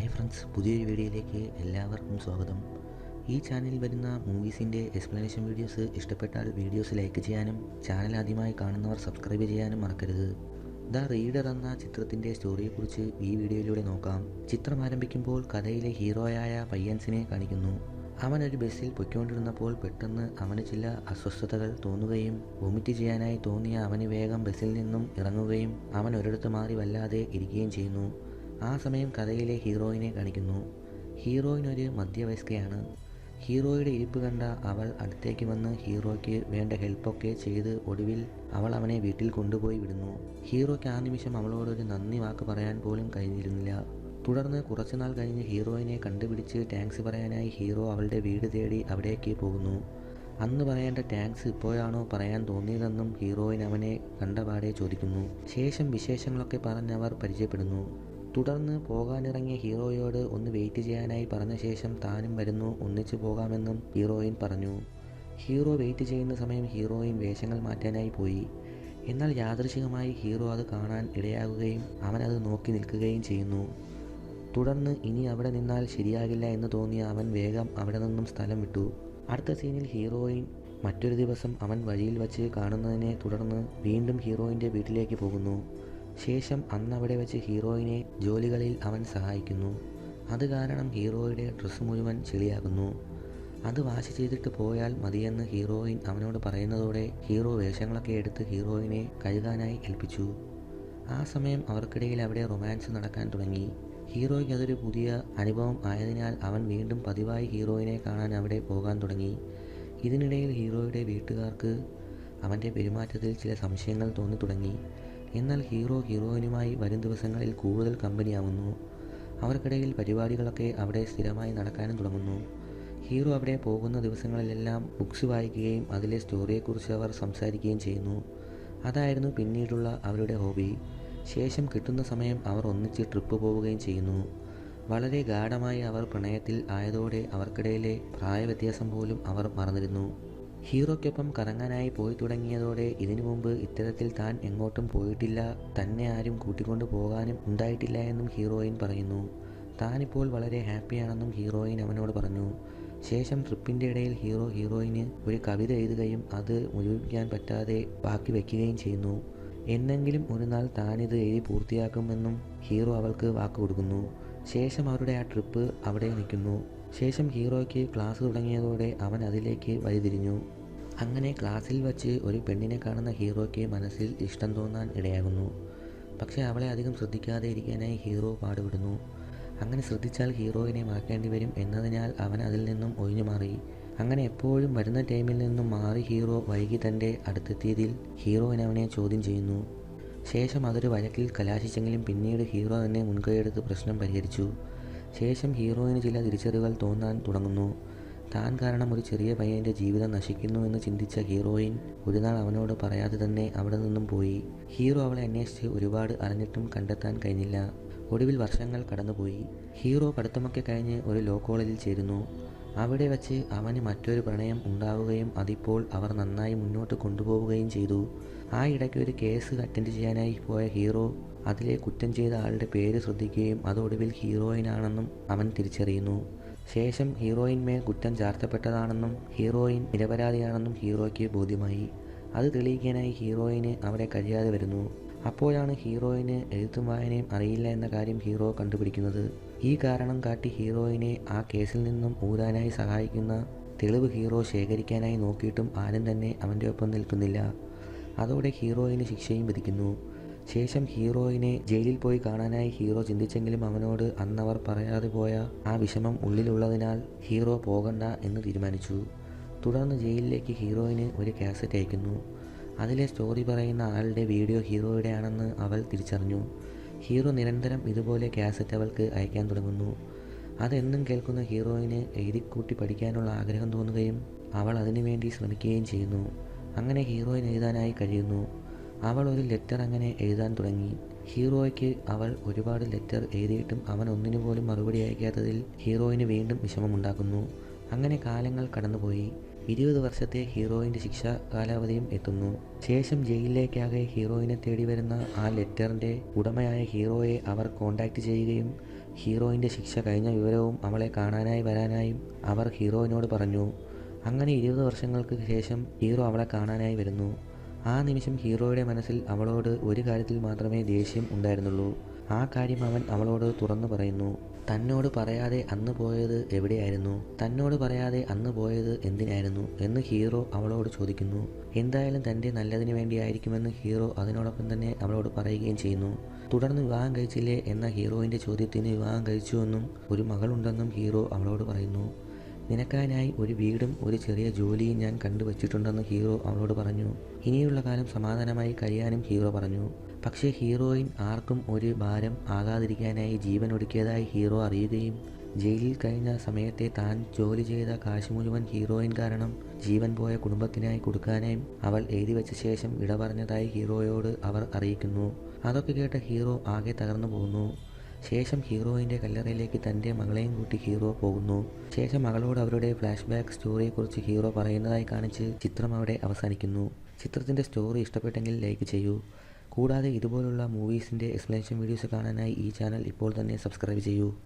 Hi friends പുതിയൊരു വീഡിയോയിലേക്ക് എല്ലാവർക്കും സ്വാഗതം. ഈ ചാനലിൽ വരുന്ന മൂവീസിന്റെ എക്സ്പ്ലനേഷൻ വീഡിയോസ് ഇഷ്ടപ്പെട്ടാൽ വീഡിയോസ് ലൈക്ക് ചെയ്യാനും ചാനൽ ആദ്യമായി കാണുന്നവർ സബ്സ്ക്രൈബ് ചെയ്യാനും മറക്കരുത്. ദ റീഡർ എന്ന ചിത്രത്തിന്റെ സ്റ്റോറിയെക്കുറിച്ച് ഈ വീഡിയോയിലൂടെ നോക്കാം. ചിത്രം ആരംഭിക്കുമ്പോൾ കഥയിലെ ഹീറോയായ പയ്യൻസിനെ കാണിക്കുന്നു. അവൻ ഒരു ബസ്സിൽ പൊയ്ക്കൊണ്ടിരുന്നപ്പോൾ പെട്ടെന്ന് അവന് ചില അസ്വസ്ഥതകൾ തോന്നുകയും വൊമിറ്റ് ചെയ്യാനായി തോന്നിയ അവന് വേഗം ബസ്സിൽ നിന്നും ഇറങ്ങുകയും അവൻ ഒരിടത്ത് മാറി വല്ലാതെ ഇരിക്കുകയും ചെയ്യുന്നു. ആ സമയം കഥയിലെ ഹീറോയിനെ കാണിക്കുന്നു. ഹീറോയിൻ ഒരു മധ്യവയസ്കയാണ്. ഹീറോയുടെ ഇരിപ്പ് കണ്ട അവൾ അടുത്തേക്ക് വന്ന് ഹീറോയ്ക്ക് വേണ്ട ഹെൽപ്പൊക്കെ ചെയ്ത് ഒടുവിൽ അവൾ അവനെ വീട്ടിൽ കൊണ്ടുപോയി വിടുന്നു. ഹീറോയ്ക്ക് ആ നിമിഷം അവളോടൊരു നന്ദി വാക്ക് പറയാൻ പോലും കഴിഞ്ഞിരുന്നില്ല. തുടർന്ന് കുറച്ചുനാൾ കഴിഞ്ഞ് ഹീറോയിനെ കണ്ടുപിടിച്ച് ടാങ്ക്സ് പറയാനായി ഹീറോ അവളുടെ വീട് തേടി അവിടേക്ക് പോകുന്നു. അന്ന് പറയേണ്ട ടാങ്ക്സ് ഇപ്പോഴാണോ പറയാൻ തോന്നിയതെന്നും ഹീറോയിൻ അവനെ കണ്ടപാടെ ചോദിക്കുന്നു. ശേഷം വിശേഷങ്ങളൊക്കെ പറഞ്ഞ് അവർ പരിചയപ്പെടുന്നു. തുടർന്ന് പോകാനിറങ്ങിയ ഹീറോയോട് ഒന്ന് വെയിറ്റ് ചെയ്യാനായി പറഞ്ഞ ശേഷം താനും വരുന്നു ഒന്നിച്ചു പോകാമെന്നും ഹീറോയിൻ പറഞ്ഞു. ഹീറോ വെയിറ്റ് ചെയ്യുന്ന സമയം ഹീറോയിൻ വേഷങ്ങൾ മാറ്റാനായി പോയി. എന്നാൽ യാദൃശികമായി ഹീറോ അത് കാണാൻ ഇടയാകുകയും അത് നോക്കി നിൽക്കുകയും ചെയ്യുന്നു. തുടർന്ന് ഇനി അവിടെ നിന്നാൽ ശരിയാകില്ല എന്ന് തോന്നിയ അവൻ വേഗം അവിടെ നിന്നും സ്ഥലം വിട്ടു. അടുത്ത സീനിൽ ഹീറോയിൻ മറ്റൊരു ദിവസം അവൻ വഴിയിൽ വച്ച് കാണുന്നതിനെ തുടർന്ന് വീണ്ടും ഹീറോയിന്റെ വീട്ടിലേക്ക് പോകുന്നു. ശേഷം അന്നവിടെ വെച്ച് ഹീറോയിനെ ജോലികളിൽ അവൻ സഹായിക്കുന്നു. അത് കാരണം ഹീറോയുടെ ഡ്രസ്സ് മുഴുവൻ ചെളിയാകുന്നു. അത് വാശി ചെയ്തിട്ട് പോയാൽ മതിയെന്ന് ഹീറോയിൻ അവനോട് പറയുന്നതോടെ ഹീറോ വേഷങ്ങളൊക്കെ എടുത്ത് ഹീറോയിനെ കഴുകാനായി ഏൽപ്പിച്ചു. ആ സമയം അവർക്കിടയിൽ അവിടെ റൊമാൻസ് നടക്കാൻ തുടങ്ങി. ഹീറോയ്ക്ക് അതൊരു പുതിയ അനുഭവം ആയതിനാൽ അവൻ വീണ്ടും പതിവായി ഹീറോയിനെ കാണാൻ അവിടെ പോകാൻ തുടങ്ങി. ഇതിനിടയിൽ ഹീറോയുടെ വീട്ടുകാർക്ക് അവന്റെ പെരുമാറ്റത്തിൽ ചില സംശയങ്ങൾ തോന്നി തുടങ്ങി എന്നാൽ ഹീറോ ഹീറോയിനുമായി വരും ദിവസങ്ങളിൽ കൂടുതൽ കമ്പനിയാവുന്നു. അവർക്കിടയിൽ പരിപാടികളൊക്കെ അവിടെ സ്ഥിരമായി നടക്കാനും തുടങ്ങുന്നു. ഹീറോ അവിടെ പോകുന്ന ദിവസങ്ങളിലെല്ലാം ബുക്സ് വായിക്കുകയും അതിലെ സ്റ്റോറിയെക്കുറിച്ച് അവർ സംസാരിക്കുകയും ചെയ്യുന്നു. അതായിരുന്നു പിന്നീടുള്ള അവരുടെ ഹോബി. ശേഷം കിട്ടുന്ന സമയം അവർ ഒന്നിച്ച് ട്രിപ്പ് പോവുകയും ചെയ്യുന്നു. വളരെ ഗാഢമായി അവർ പ്രണയത്തിൽ ആയതോടെ അവർക്കിടയിലെ പ്രായവ്യത്യാസം പോലും അവർ മറന്നിരുന്നു. ഹീറോയ്ക്കൊപ്പം കറങ്ങാനായി പോയി തുടങ്ങിയതോടെ ഇതിനു മുമ്പ് ഇത്തരത്തിൽ താൻ എങ്ങോട്ടും പോയിട്ടില്ല. തന്നെ ആരും കൂട്ടിക്കൊണ്ടു പോകാനും ഉണ്ടായിട്ടില്ല എന്നും ഹീറോയിൻ പറയുന്നു. താനിപ്പോൾ വളരെ ഹാപ്പിയാണെന്നും ഹീറോയിൻ അവനോട് പറഞ്ഞു. ശേഷം ട്രിപ്പിന്റെ ഇടയിൽ ഹീറോ ഹീറോയിന് ഒരു കവിത എഴുതുകയും അത് മുഴുവിക്കാൻ പറ്റാതെ ബാക്കി വയ്ക്കുകയും ചെയ്യുന്നു. എന്നെങ്കിലും ഒരു നാൾ താനിത് എഴുതി പൂർത്തിയാക്കുമെന്നും ഹീറോ അവൾക്ക് വാക്ക് കൊടുക്കുന്നു. ശേഷം അവരുടെ ആ ട്രിപ്പ് അവിടെ നിൽക്കുന്നു. ശേഷം ഹീറോയ്ക്ക് ക്ലാസ് തുടങ്ങിയതോടെ അവൻ അതിലേക്ക് വഴിതിരിഞ്ഞു. അങ്ങനെ ക്ലാസ്സിൽ വച്ച് ഒരു പെണ്ണിനെ കാണുന്ന ഹീറോയ്ക്ക് മനസ്സിൽ ഇഷ്ടം തോന്നാൻ ഇടയാകുന്നു. പക്ഷേ അവളെ അധികം ശ്രദ്ധിക്കാതെ ഇരിക്കാനായി ഹീറോ പാടുപെടുന്നു. അങ്ങനെ ശ്രദ്ധിച്ചാൽ ഹീറോയിനെ മറക്കേണ്ടി വരും എന്നതിനാൽ അവൻ അതിൽ നിന്നും ഒഴിഞ്ഞു മാറി. അങ്ങനെ എപ്പോഴും വരുന്ന ടൈമിൽ നിന്നും മാറി ഹീറോ വൈകി തന്റെ അടുത്തെത്തിയതിൽ ഹീറോയിൻ അവനെ ചോദ്യം ചെയ്യുന്നു. ശേഷം അതൊരു വഴക്കിൽ കലാശിച്ചെങ്കിലും പിന്നീട് ഹീറോ തന്നെ മുൻകൈയെടുത്ത് പ്രശ്നം പരിഹരിച്ചു. ശേഷം ഹീറോയിന് ചില തിരിച്ചറിവുകൾ തോന്നാൻ തുടങ്ങുന്നു. താൻ കാരണം ഒരു ചെറിയ പയ്യന്റെ ജീവിതം നശിക്കുന്നു എന്ന് ചിന്തിച്ച ഹീറോയിൻ ഒരു നാൾ അവനോട് പറയാതെ തന്നെ അവിടെ നിന്നും പോയി. ഹീറോ അവളെ അന്വേഷിച്ച് ഒരുപാട് അറിഞ്ഞിട്ടും കണ്ടെത്താൻ കഴിഞ്ഞില്ല. ഒടുവിൽ വർഷങ്ങൾ കടന്നുപോയി. ഹീറോ പഠിത്തമൊക്കെ കഴിഞ്ഞ് ഒരു ലോ കോളേജിൽ ചേരുന്നു. അവിടെ വച്ച് അവന് മറ്റൊരു പ്രണയം ഉണ്ടാവുകയും അതിപ്പോൾ അവർ നന്നായി മുന്നോട്ട് കൊണ്ടുപോവുകയും ചെയ്തു. ആ ഇടയ്ക്ക് ഒരു കേസ് അറ്റൻഡ് ചെയ്യാനായി പോയ ഹീറോ അതിലെ കുറ്റം ചെയ്ത ആളുടെ പേര് ശ്രദ്ധിക്കുകയും അതൊടുവിൽ ഹീറോയിനാണെന്നും അവൻ തിരിച്ചറിയുന്നു. ശേഷം ഹീറോയിന്മേൽ കുറ്റം ചാർത്തപ്പെട്ടതാണെന്നും ഹീറോയിൻ നിരപരാധിയാണെന്നും ഹീറോയ്ക്ക് ബോധ്യമായി. അത് തെളിയിക്കാനായി ഹീറോയിന് അവരെ കഴിയാതെ വരുന്നു. അപ്പോഴാണ് ഹീറോയിന് എഴുത്തും വായനയും അറിയില്ല എന്ന കാര്യം ഹീറോ കണ്ടുപിടിക്കുന്നത്. ഈ കാരണം കാട്ടി ഹീറോയിനെ ആ കേസിൽ നിന്നും ഊരാനായി സഹായിക്കുന്ന തെളിവ് ഹീറോ ശേഖരിക്കാനായി നോക്കിയിട്ടും ആരും തന്നെ അവന്റെ ഒപ്പം നിൽക്കുന്നില്ല. അതോടെ ഹീറോയിന് ശിക്ഷയും വിധിക്കുന്നു. ശേഷം ഹീറോയിനെ ജയിലിൽ പോയി കാണാനായി ഹീറോ ചിന്തിച്ചെങ്കിലും അവനോട് അന്നവർ പറയാതെ പോയ ആ വിഷമം ഉള്ളിലുള്ളതിനാൽ ഹീറോ പോകണ്ട എന്ന് തീരുമാനിച്ചു. തുടർന്ന് ജയിലിലേക്ക് ഹീറോയിന് ഒരു കാസറ്റ് അയക്കുന്നു. അതിലെ സ്റ്റോറി പറയുന്ന ആളുടെ വീഡിയോ ഹീറോയുടെ ആണെന്ന് അവൾ തിരിച്ചറിഞ്ഞു. ഹീറോ നിരന്തരം ഇതുപോലെ കാസറ്റ് അവൾക്ക് അയക്കാൻ തുടങ്ങുന്നു. അതെന്നും കേൾക്കുന്ന ഹീറോയിന് എഴുതിക്കൂട്ടി പഠിക്കാനുള്ള ആഗ്രഹം തോന്നുകയും അവൾ അതിനുവേണ്ടി ശ്രമിക്കുകയും ചെയ്യുന്നു. അങ്ങനെ ഹീറോയിൻ എഴുതാനായി കഴിയുന്നു. അവൾ ഒരു ലെറ്റർ അങ്ങനെ എഴുതാൻ തുടങ്ങി. ഹീറോയ്ക്ക് അവൾ ഒരുപാട് ലെറ്റർ എഴുതിയിട്ടും അവൻ ഒന്നിനു പോലും മറുപടി അയക്കാത്തതിൽ ഹീറോയിന് വീണ്ടും വിഷമമുണ്ടാക്കുന്നു. അങ്ങനെ കാലങ്ങൾ കടന്നുപോയി. ഇരുപത് വർഷത്തെ ഹീറോയിന്റെ ശിക്ഷാ കാലാവധിയും എത്തുന്നു. ശേഷം ജയിലിലേക്കാകെ ഹീറോയിനെ തേടി വരുന്ന ആ ലെറ്ററിന്റെ ഉടമയായ ഹീറോയെ അവർ കോണ്ടാക്ട് ചെയ്യുകയും ഹീറോയിന്റെ ശിക്ഷ കഴിഞ്ഞ വിവരവും അവളെ കാണാനായി വരാനായും അവർ ഹീറോയിനോട് പറഞ്ഞു. അങ്ങനെ ഇരുപത് വർഷങ്ങൾക്ക് ശേഷം ഹീറോ അവളെ കാണാനായി വരുന്നു. ആ നിമിഷം ഹീറോയുടെ മനസ്സിൽ അവളോട് ഒരു കാര്യത്തിൽ മാത്രമേ ദേഷ്യം ഉണ്ടായിരുന്നുള്ളൂ. ആ കാര്യം അവൻ അവളോട് തുറന്നു പറയുന്നു. തന്നോട് പറയാതെ അന്ന് പോയത് എവിടെയായിരുന്നു? തന്നോട് പറയാതെ അന്ന് പോയത് എന്തിനായിരുന്നു? എന്ന് ഹീറോ അവളോട് ചോദിക്കുന്നു. എന്തായാലും തന്റെ നല്ലതിന് വേണ്ടിയായിരിക്കുമെന്ന് ഹീറോ അതിനോടൊപ്പം തന്നെ അവളോട് പറയുകയും ചെയ്യുന്നു. തുടർന്ന് വിവാഹം കഴിച്ചില്ലേ? എന്ന ഹീറോയിന്റെ ചോദ്യത്തിന് വിവാഹം കഴിച്ചുവെന്നും ഒരു മകളുണ്ടെന്നും ഹീറോ അവളോട് പറയുന്നു. നിനക്കാനായി ഒരു വീടും ഒരു ചെറിയ ജോലിയും ഞാൻ കണ്ടുവച്ചിട്ടുണ്ടെന്ന് ഹീറോ അവളോട് പറഞ്ഞു. ഇനിയുള്ള കാലം സമാധാനമായി കഴിയാനും ഹീറോ പറഞ്ഞു. പക്ഷേ ഹീറോയിൻ ആർക്കും ഒരു ഭാരം ആകാതിരിക്കാനായി ജീവൻ ഒടുക്കിയതായി ഹീറോ അറിയുകയും ജയിലിൽ കഴിഞ്ഞ സമയത്തെ താൻ ജോലി ചെയ്ത കാശ് മുഴുവൻ ഹീറോയിൻ കാരണം ജീവൻ പോയ കുടുംബത്തിനായി കൊടുക്കാനായും അവൾ എഴുതി വെച്ച ശേഷം ഇട പറഞ്ഞതായി ഹീറോയോട് അവർ അറിയിക്കുന്നു. അതൊക്കെ കേട്ട ഹീറോ ആകെ തകർന്നു പോകുന്നു. ശേഷം ഹീറോയിന്റെ കല്ലറയിലേക്ക് തന്റെ മകളെയും കൂട്ടി ഹീറോ പോകുന്നു. ശേഷം മകളോട് അവരുടെ ഫ്ലാഷ് ബാക്ക് സ്റ്റോറിയെക്കുറിച്ച് ഹീറോ പറയുന്നതായി കാണിച്ച് ചിത്രം അവിടെ അവസാനിക്കുന്നു. ചിത്രത്തിന്റെ സ്റ്റോറി ഇഷ്ടപ്പെട്ടെങ്കിൽ ലൈക്ക് ചെയ്യൂ. കൂടാതെ ഇതുപോലുള്ള മൂവീസിന്റെ എക്സ്പ്ലനേഷൻ വീഡിയോസ് കാണാനായി ഈ ചാനൽ ഇപ്പോൾ തന്നെ സബ്സ്ക്രൈബ് ചെയ്യൂ.